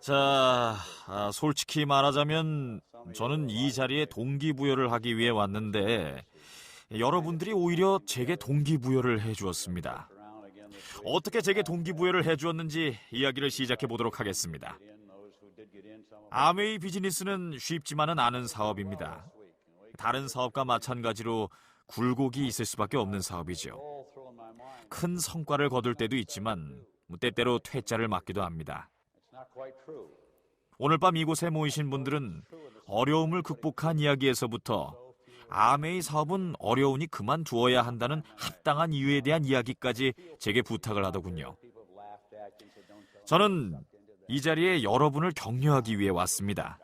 자, 아, 솔직히 말하자면 저는 이 자리에 동기부여를 하기 위해 왔는데 여러분들이 오히려 제게 동기부여를 해주었습니다. 어떻게 제게 동기부여를 해주었는지 이야기를 시작해 보도록 하겠습니다. 아메이 비즈니스는 쉽지만은 않은 사업입니다. 다른 사업과 마찬가지로 굴곡이 있을 수밖에 없는 사업이죠. 큰 성과를 거둘 때도 있지만 뭐 때때로 퇴짜를 맞기도 합니다. 오늘 밤 이곳에 모이신 분들은 어려움을 극복한 이야기에서부터 아메이 사업은 어려우니 그만두어야 한다는 합당한 이유에 대한 이야기까지 제게 부탁을 하더군요. 저는 이 자리에 여러분을 격려하기 위해 왔습니다.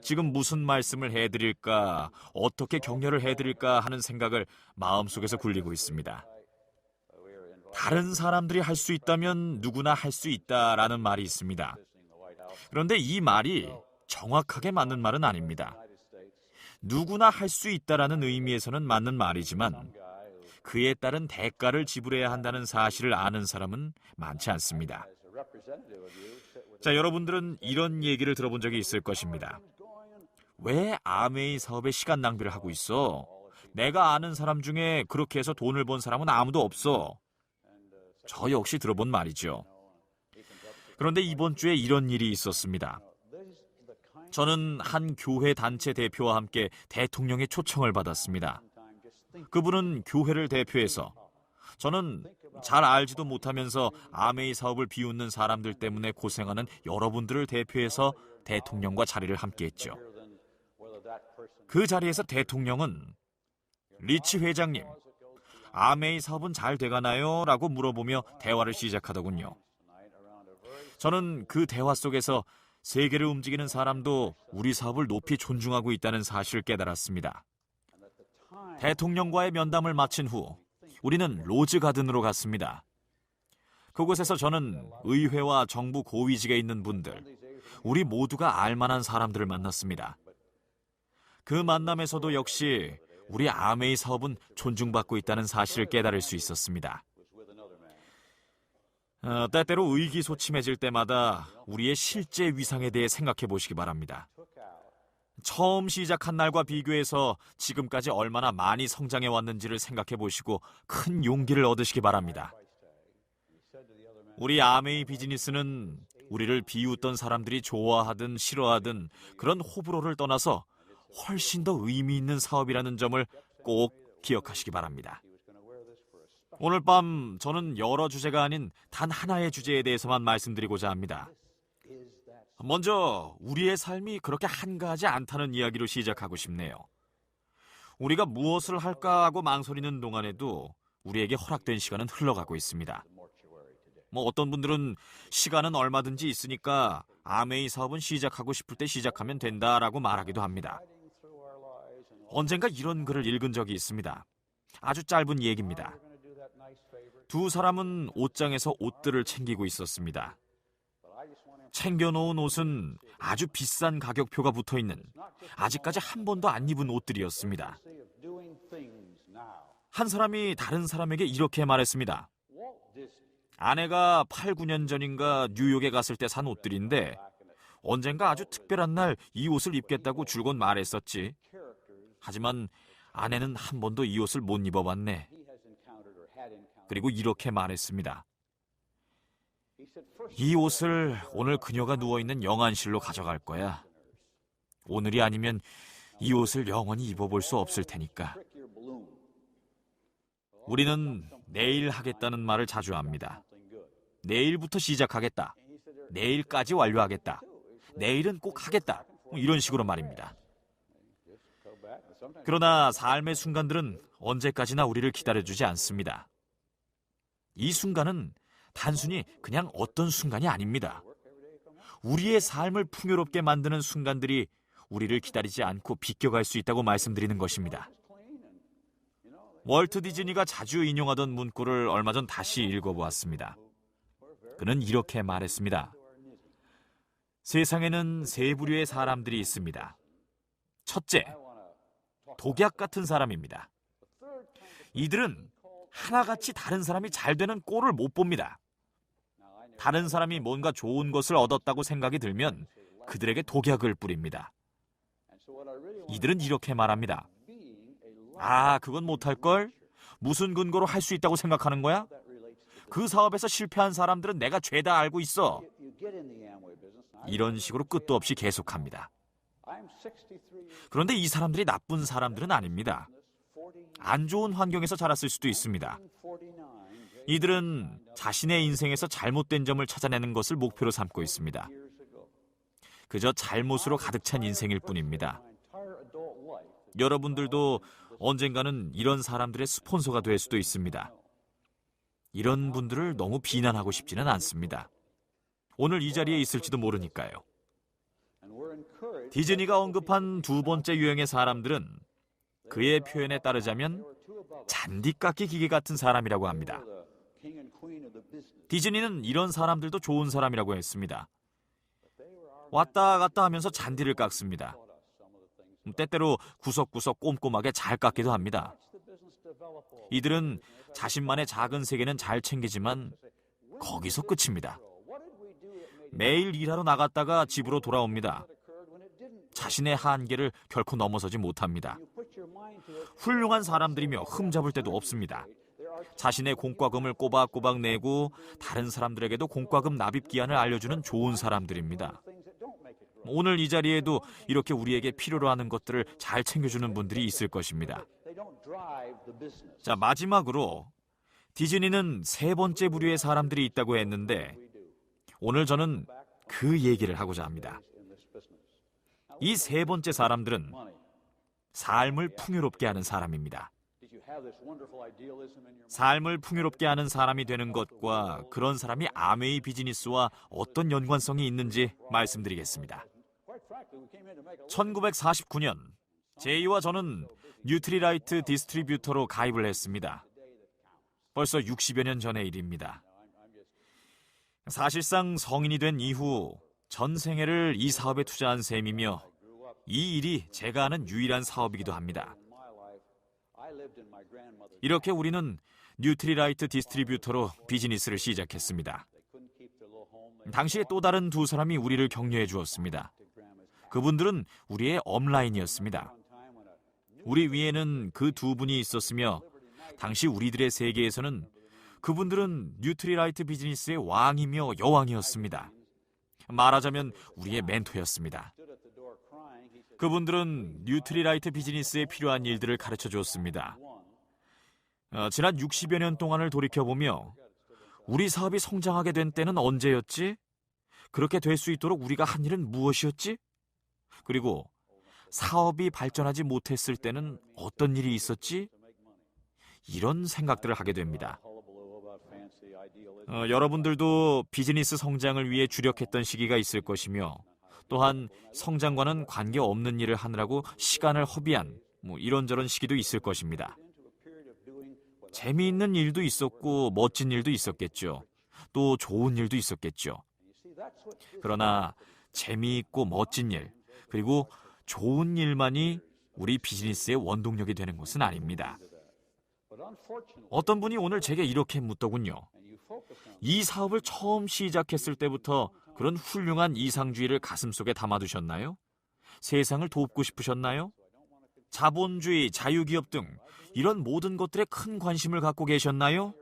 지금 무슨 말씀을 해드릴까, 어떻게 격려를 해드릴까 하는 생각을 마음속에서 굴리고 있습니다. 다른 사람들이 할 수 있다면 누구나 할 수 있다라는 말이 있습니다. 그런데 이 말이 정확하게 맞는 말은 아닙니다. 누구나 할 수 있다라는 의미에서는 맞는 말이지만 그에 따른 대가를 지불해야 한다는 사실을 아는 사람은 많지 않습니다. 자, 여러분들은 이런 얘기를 들어본 적이 있을 것입니다. 왜 아메이 사업에 시간 낭비를 하고 있어? 내가 아는 사람 중에 그렇게 해서 돈을 번 사람은 아무도 없어. 저 역시 들어본 말이죠. 그런데 이번 주에 이런 일이 있었습니다. 저는 한 교회 단체 대표와 함께 대통령의 초청을 받았습니다. 그분은 교회를 대표해서 저는 잘 알지도 못하면서 아메이 사업을 비웃는 사람들 때문에 고생하는 여러분들을 대표해서 대통령과 자리를 함께 했죠. 그 자리에서 대통령은 리치 회장님, 아메이 사업은 잘 돼가나요? 라고 물어보며 대화를 시작하더군요. 저는 그 대화 속에서 세계를 움직이는 사람도 우리 사업을 높이 존중하고 있다는 사실을 깨달았습니다. 대통령과의 면담을 마친 후 우리는 로즈 가든으로 갔습니다. 그곳에서 저는 의회와 정부 고위직에 있는 분들, 우리 모두가 알만한 사람들을 만났습니다. 그 만남에서도 역시 우리 아메이 사업은 존중받고 있다는 사실을 깨달을 수 있었습니다. 어, 때때로 의기소침해질 때마다 우리의 실제 위상에 대해 생각해 보시기 바랍니다. 처음 시작한 날과 비교해서 지금까지 얼마나 많이 성장해 왔는지를 생각해 보시고 큰 용기를 얻으시기 바랍니다. 우리 아메이 비즈니스는 우리를 비웃던 사람들이 좋아하든 싫어하든 그런 호불호를 떠나서 훨씬 더 의미 있는 사업이라는 점을 꼭 기억하시기 바랍니다. 오늘 밤 저는 여러 주제가 아닌 단 하나의 주제에 대해서만 말씀드리고자 합니다. 먼저 우리의 삶이 그렇게 한가하지 않다는 이야기로 시작하고 싶네요. 우리가 무엇을 할까 하고 망설이는 동안에도 우리에게 허락된 시간은 흘러가고 있습니다. 뭐 어떤 분들은 시간은 얼마든지 있으니까 아메이 사업은 시작하고 싶을 때 시작하면 된다라고 말하기도 합니다. 언젠가 이런 글을 읽은 적이 있습니다. 아주 짧은 얘기입니다. 두 사람은 옷장에서 옷들을 챙기고 있었습니다. 챙겨놓은 옷은 아주 비싼 가격표가 붙어 있는 아직까지 한 번도 안 입은 옷들이었습니다. 한 사람이 다른 사람에게 이렇게 말했습니다. 아내가 8, 9년 전인가 뉴욕에 갔을 때 산 옷들인데 언젠가 아주 특별한 날 이 옷을 입겠다고 줄곧 말했었지. 하지만 아내는 한 번도 이 옷을 못 입어봤네. 그리고 이렇게 말했습니다. 이 옷을 오늘 그녀가 누워있는 영안실로 가져갈 거야. 오늘이 아니면 이 옷을 영원히 입어볼 수 없을 테니까. 우리는 내일 하겠다는 말을 자주 합니다. 내일부터 시작하겠다. 내일까지 완료하겠다. 내일은 꼭 하겠다. 뭐 이런 식으로 말입니다. 그러나 삶의 순간들은 언제까지나 우리를 기다려주지 않습니다. 이 순간은 단순히 그냥 어떤 순간이 아닙니다. 우리의 삶을 풍요롭게 만드는 순간들이 우리를 기다리지 않고 비껴갈 수 있다고 말씀드리는 것입니다. 월트 디즈니가 자주 인용하던 문구를 얼마 전 다시 읽어보았습니다. 그는 이렇게 말했습니다. 세상에는 세 부류의 사람들이 있습니다. 첫째, 독약 같은 사람입니다. 이들은 하나같이 다른 사람이 잘 되는 꼴을 못 봅니다. 다른 사람이 뭔가 좋은 것을 얻었다고 생각이 들면 그들에게 독약을 뿌립니다. 이들은 이렇게 말합니다. 아, 그건 못할걸? 무슨 근거로 할 수 있다고 생각하는 거야? 그 사업에서 실패한 사람들은 내가 죄다 알고 있어. 이런 식으로 끝도 없이 계속합니다. 그런데 이 사람들이 나쁜 사람들은 아닙니다. 안 좋은 환경에서 자랐을 수도 있습니다. 이들은 자신의 인생에서 잘못된 점을 찾아내는 것을 목표로 삼고 있습니다. 그저 잘못으로 가득 찬 인생일 뿐입니다. 여러분들도 언젠가는 이런 사람들의 스폰서가 될 수도 있습니다. 이런 분들을 너무 비난하고 싶지는 않습니다. 오늘 이 자리에 있을지도 모르니까요. 디즈니가 언급한 두 번째 유형의 사람들은 그의 표현에 따르자면 잔디깎기 기계 같은 사람이라고 합니다. 디즈니는 이런 사람들도 좋은 사람이라고 했습니다. 왔다 갔다 하면서 잔디를 깎습니다. 때때로 구석구석 꼼꼼하게 잘 깎기도 합니다. 이들은 자신만의 작은 세계는 잘 챙기지만 거기서 끝입니다. 매일 일하러 나갔다가 집으로 돌아옵니다. 자신의 한계를 결코 넘어서지 못합니다. 훌륭한 사람들이며 흠잡을 데도 없습니다. 자신의 공과금을 꼬박꼬박 내고 다른 사람들에게도 공과금 납입 기한을 알려주는 좋은 사람들입니다. 오늘 이 자리에도 이렇게 우리에게 필요로 하는 것들을 잘 챙겨주는 분들이 있을 것입니다. 자, 마지막으로 디즈니는 세 번째 부류의 사람들이 있다고 했는데 오늘 저는 그 얘기를 하고자 합니다. 이 세 번째 사람들은 삶을 풍요롭게 하는 사람입니다. 삶을 풍요롭게 하는 사람이 되는 것과 그런 사람이 아메이 비즈니스와 어떤 연관성이 있는지 말씀드리겠습니다. 1949년 제이와 저는 뉴트리라이트 디스트리뷰터로 가입을 했습니다. 벌써 60여 년 전의 일입니다. 사실상 성인이 된 이후 전 생애를 이 사업에 투자한 셈이며 이 일이 제가 하는 유일한 사업이기도 합니다. 이렇게 우리는 뉴트리라이트 디스트리뷰터로 비즈니스를 시작했습니다. 당시에 또 다른 두 사람이 우리를 격려해 주었습니다. 그분들은 우리의 업라인이었습니다. 우리 위에는 그 두 분이 있었으며 당시 우리들의 세계에서는 그분들은 뉴트리라이트 비즈니스의 왕이며 여왕이었습니다. 말하자면 우리의 멘토였습니다. 그분들은 뉴트리라이트 비즈니스에 필요한 일들을 가르쳐 주었습니다. 어, 지난 60여 년 동안을 돌이켜보며 우리 사업이 성장하게 된 때는 언제였지? 그렇게 될 수 있도록 우리가 한 일은 무엇이었지? 그리고 사업이 발전하지 못했을 때는 어떤 일이 있었지? 이런 생각들을 하게 됩니다. 어, 여러분들도 비즈니스 성장을 위해 주력했던 시기가 있을 것이며 또한 성장과는 관계없는 일을 하느라고 시간을 허비한 뭐 이런저런 시기도 있을 것입니다. 재미있는 일도 있었고 멋진 일도 있었겠죠. 또 좋은 일도 있었겠죠. 그러나 재미있고 멋진 일, 그리고 좋은 일만이 우리 비즈니스의 원동력이 되는 것은 아닙니다. 어떤 분이 오늘 제게 이렇게 묻더군요. 이 사업을 처음 시작했을 때부터 그런 훌륭한 이상주의를 가슴속에 담아두셨나요? 세상을 돕고 싶으셨나요? 자본주의, 자유기업 등 이런 모든 것들에 큰 관심을 갖고 계셨나요?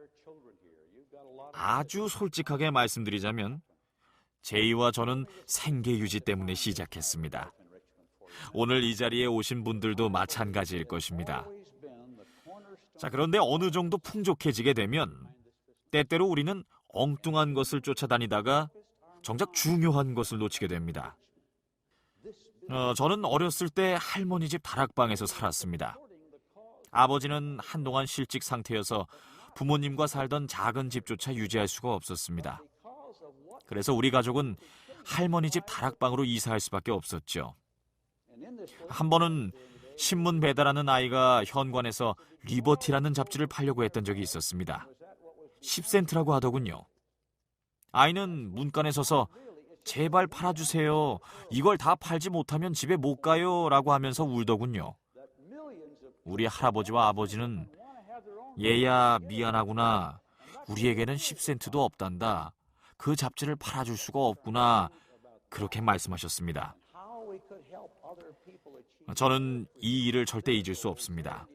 아주 솔직하게 말씀드리자면 제이와 저는 생계 유지 때문에 시작했습니다. 오늘 이 자리에 오신 분들도 마찬가지일 것입니다. 자, 그런데 어느 정도 풍족해지게 되면 때때로 우리는 엉뚱한 것을 쫓아다니다가 정작 중요한 것을 놓치게 됩니다. 어, 저는 어렸을 때 할머니 집 다락방에서 살았습니다. 아버지는 한동안 실직 상태여서 부모님과 살던 작은 집조차 유지할 수가 없었습니다. 그래서 우리 가족은 할머니 집 다락방으로 이사할 수밖에 없었죠. 한 번은 신문 배달하는 아이가 현관에서 리버티라는 잡지를 팔려고 했던 적이 있었습니다. 10센트라고 하더군요. 아이는 문간에 서서 제발 팔아주세요. 이걸 다 팔지 못하면 집에 못 가요. 라고 하면서 울더군요. 우리 할아버지와 아버지는 얘야 미안하구나. 우리에게는 10센트도 없단다. 그 잡지를 팔아줄 수가 없구나. 그렇게 말씀하셨습니다. 저는 이 일을 절대 잊을 수 없습니다.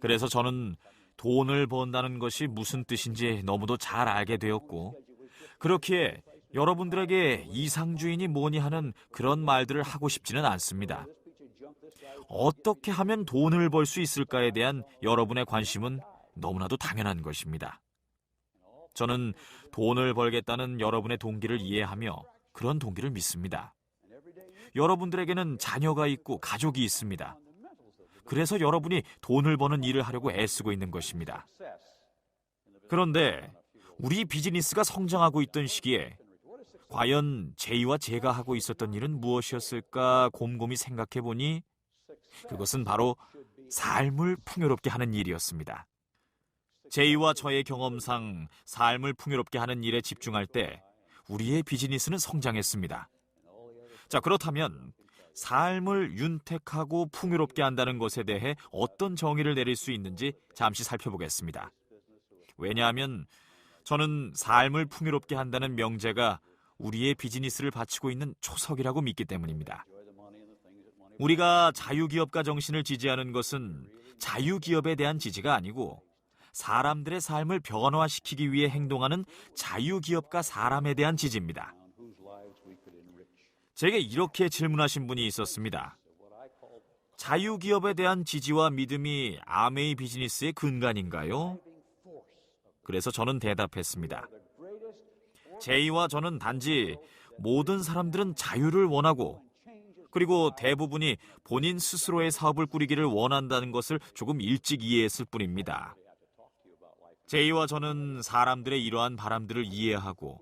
그래서 저는 돈을 번다는 것이 무슨 뜻인지 너무도 잘 알게 되었고, 그렇기에 여러분들에게 이상주의니 뭐니 하는 그런 말들을 하고 싶지는 않습니다. 어떻게 하면 돈을 벌 수 있을까에 대한 여러분의 관심은 너무나도 당연한 것입니다. 저는 돈을 벌겠다는 여러분의 동기를 이해하며 그런 동기를 믿습니다. 여러분들에게는 자녀가 있고 가족이 있습니다. 그래서 여러분이 돈을 버는 일을 하려고 애쓰고 있는 것입니다. 그런데 우리 비즈니스가 성장하고 있던 시기에 과연 제이와 제가 하고 있었던 일은 무엇이었을까 곰곰이 생각해 보니 그것은 바로 삶을 풍요롭게 하는 일이었습니다. 제이와 저의 경험상 삶을 풍요롭게 하는 일에 집중할 때 우리의 비즈니스는 성장했습니다. 자, 그렇다면 삶을 윤택하고 풍요롭게 한다는 것에 대해 어떤 정의를 내릴 수 있는지 잠시 살펴보겠습니다. 왜냐하면 저는 삶을 풍요롭게 한다는 명제가 우리의 비즈니스를 바치고 있는 초석이라고 믿기 때문입니다. 우리가 자유기업가 정신을 지지하는 것은 자유기업에 대한 지지가 아니고 사람들의 삶을 변화시키기 위해 행동하는 자유기업가 사람에 대한 지지입니다. 제게 이렇게 질문하신 분이 있었습니다. 자유기업에 대한 지지와 믿음이 아메이 비즈니스의 근간인가요? 그래서 저는 대답했습니다. 제이와 저는 단지 모든 사람들은 자유를 원하고 그리고 대부분이 본인 스스로의 사업을 꾸리기를 원한다는 것을 조금 일찍 이해했을 뿐입니다. 제이와 저는 사람들의 이러한 바람들을 이해하고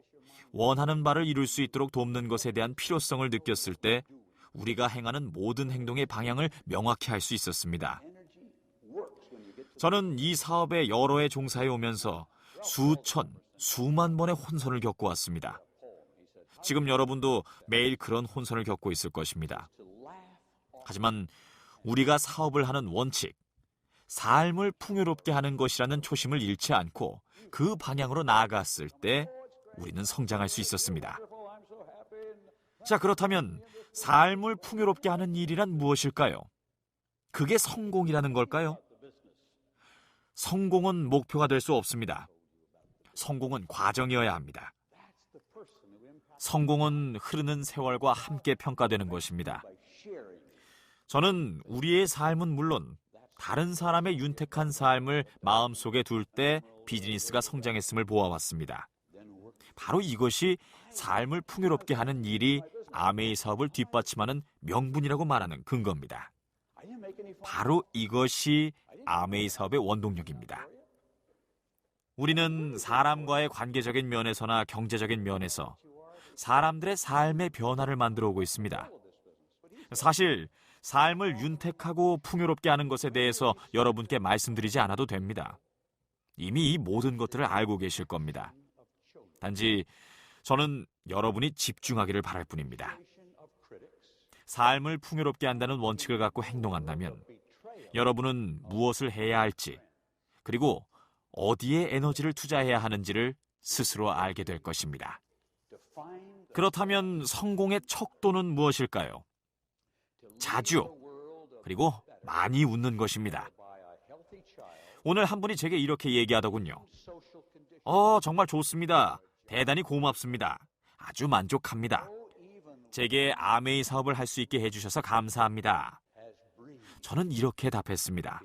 원하는 바를 이룰 수 있도록 돕는 것에 대한 필요성을 느꼈을 때 우리가 행하는 모든 행동의 방향을 명확히 할 수 있었습니다. 저는 이 사업에 여러 해 종사해 오면서 수천, 수만 번의 혼선을 겪고 왔습니다. 지금 여러분도 매일 그런 혼선을 겪고 있을 것입니다. 하지만 우리가 사업을 하는 원칙, 삶을 풍요롭게 하는 것이라는 초심을 잃지 않고 그 방향으로 나아갔을 때 우리는 성장할 수 있었습니다. 자, 그렇다면 삶을 풍요롭게 하는 일이란 무엇일까요? 그게 성공이라는 걸까요? 성공은 목표가 될 수 없습니다. 성공은 과정이어야 합니다. 성공은 흐르는 세월과 함께 평가되는 것입니다. 저는 우리의 삶은 물론 다른 사람의 윤택한 삶을 마음속에 둘 때 비즈니스가 성장했음을 보아왔습니다. 바로 이것이 삶을 풍요롭게 하는 일이 아메이 사업을 뒷받침하는 명분이라고 말하는 근거입니다. 바로 이것이 아메이 사업의 원동력입니다. 우리는 사람과의 관계적인 면에서나 경제적인 면에서 사람들의 삶의 변화를 만들어 오고 있습니다. 사실 삶을 윤택하고 풍요롭게 하는 것에 대해서 여러분께 말씀드리지 않아도 됩니다. 이미 이 모든 것들을 알고 계실 겁니다. 단지 저는 여러분이 집중하기를 바랄 뿐입니다. 삶을 풍요롭게 한다는 원칙을 갖고 행동한다면 여러분은 무엇을 해야 할지 그리고 어디에 에너지를 투자해야 하는지를 스스로 알게 될 것입니다. 그렇다면 성공의 척도는 무엇일까요? 자주 그리고 많이 웃는 것입니다. 오늘 한 분이 제게 이렇게 얘기하더군요. 어, 정말 좋습니다. 대단히 고맙습니다. 아주 만족합니다. 제게 아메이 사업을 할 수 있게 해주셔서 감사합니다. 저는 이렇게 답했습니다.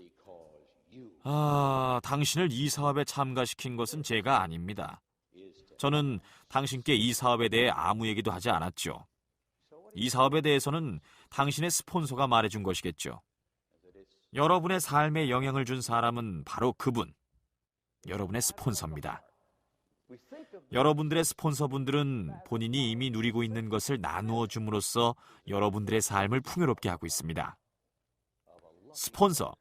아, 당신을 이 사업에 참가시킨 것은 제가 아닙니다. 저는 당신께 이 사업에 대해 아무 얘기도 하지 않았죠. 이 사업에 대해서는 당신의 스폰서가 말해준 것이겠죠. 여러분의 삶에 영향을 준 사람은 바로 그분, 여러분의 스폰서입니다. 여러분들의 스폰서분들은 본인이 이미 누리고 있는 것을 나누어 줌으로써 여러분들의 삶을 풍요롭게 하고 있습니다. 스폰서,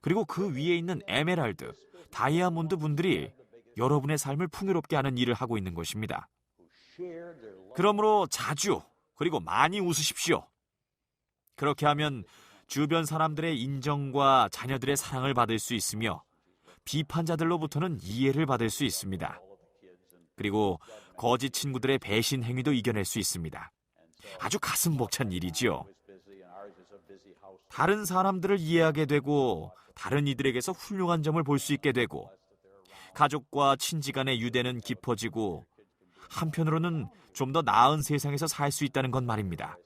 그리고 그 위에 있는 에메랄드, 다이아몬드 분들이 여러분의 삶을 풍요롭게 하는 일을 하고 있는 것입니다. 그러므로 자주 그리고 많이 웃으십시오. 그렇게 하면 주변 사람들의 인정과 자녀들의 사랑을 받을 수 있으며 비판자들로부터는 이해를 받을 수 있습니다. 그리고 거짓 친구들의 배신 행위도 이겨낼 수 있습니다. 아주 가슴 벅찬 일이지요. 다른 사람들을 이해하게 되고 다른 이들에게서 훌륭한 점을 볼 수 있게 되고 가족과 친지 간의 유대는 깊어지고 한편으로는 좀 더 나은 세상에서 살 수 있다는 건 말입니다.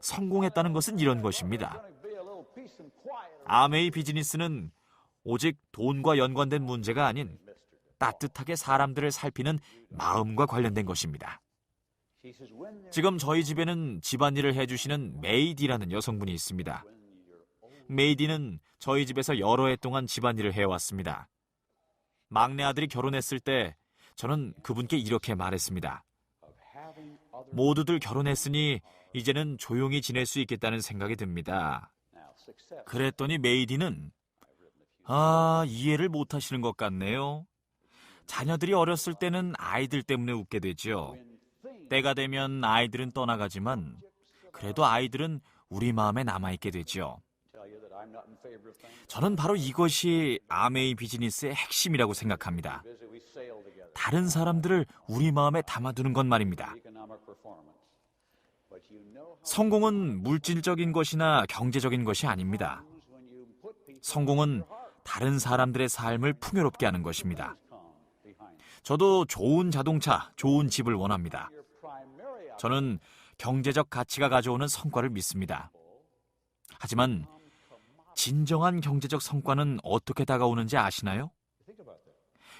성공했다는 것은 이런 것입니다. 아메이 비즈니스는 오직 돈과 연관된 문제가 아닌 따뜻하게 사람들을 살피는 마음과 관련된 것입니다. 지금 저희 집에는 집안일을 해주시는 메이디라는 여성분이 있습니다. 메이디는 저희 집에서 여러 해 동안 집안일을 해왔습니다. 막내 아들이 결혼했을 때 저는 그분께 이렇게 말했습니다. 모두들 결혼했으니 이제는 조용히 지낼 수 있겠다는 생각이 듭니다. 그랬더니 메이디는 아, 이해를 못 하시는 것 같네요. 자녀들이 어렸을 때는 아이들 때문에 웃게 되죠. 때가 되면 아이들은 떠나가지만 그래도 아이들은 우리 마음에 남아있게 되죠. 저는 바로 이것이 아메이 비즈니스의 핵심이라고 생각합니다. 다른 사람들을 우리 마음에 담아두는 것 말입니다. 성공은 물질적인 것이나 경제적인 것이 아닙니다. 성공은 다른 사람들의 삶을 풍요롭게 하는 것입니다. 저도 좋은 자동차, 좋은 집을 원합니다. 저는 경제적 가치가 가져오는 성과를 믿습니다. 하지만 진정한 경제적 성과는 어떻게 다가오는지 아시나요?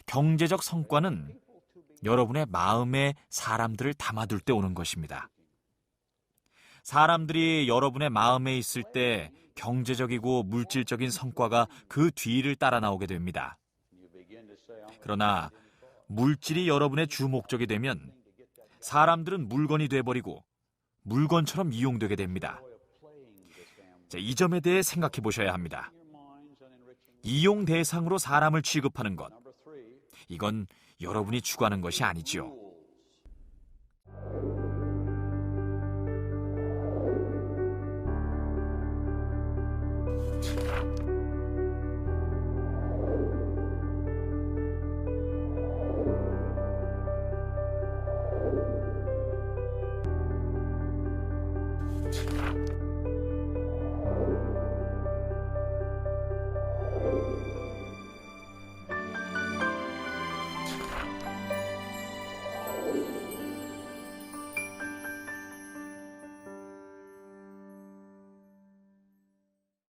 경제적 성과는 여러분의 마음에 사람들을 담아둘 때 오는 것입니다. 사람들이 여러분의 마음에 있을 때 경제적이고 물질적인 성과가 그 뒤를 따라 나오게 됩니다. 그러나 물질이 여러분의 주 목적이 되면 사람들은 물건이 돼버리고 물건처럼 이용되게 됩니다. 자, 이 점에 대해 생각해 보셔야 합니다. 이용 대상으로 사람을 취급하는 것. 이건 여러분이 추구하는 것이 아니지요.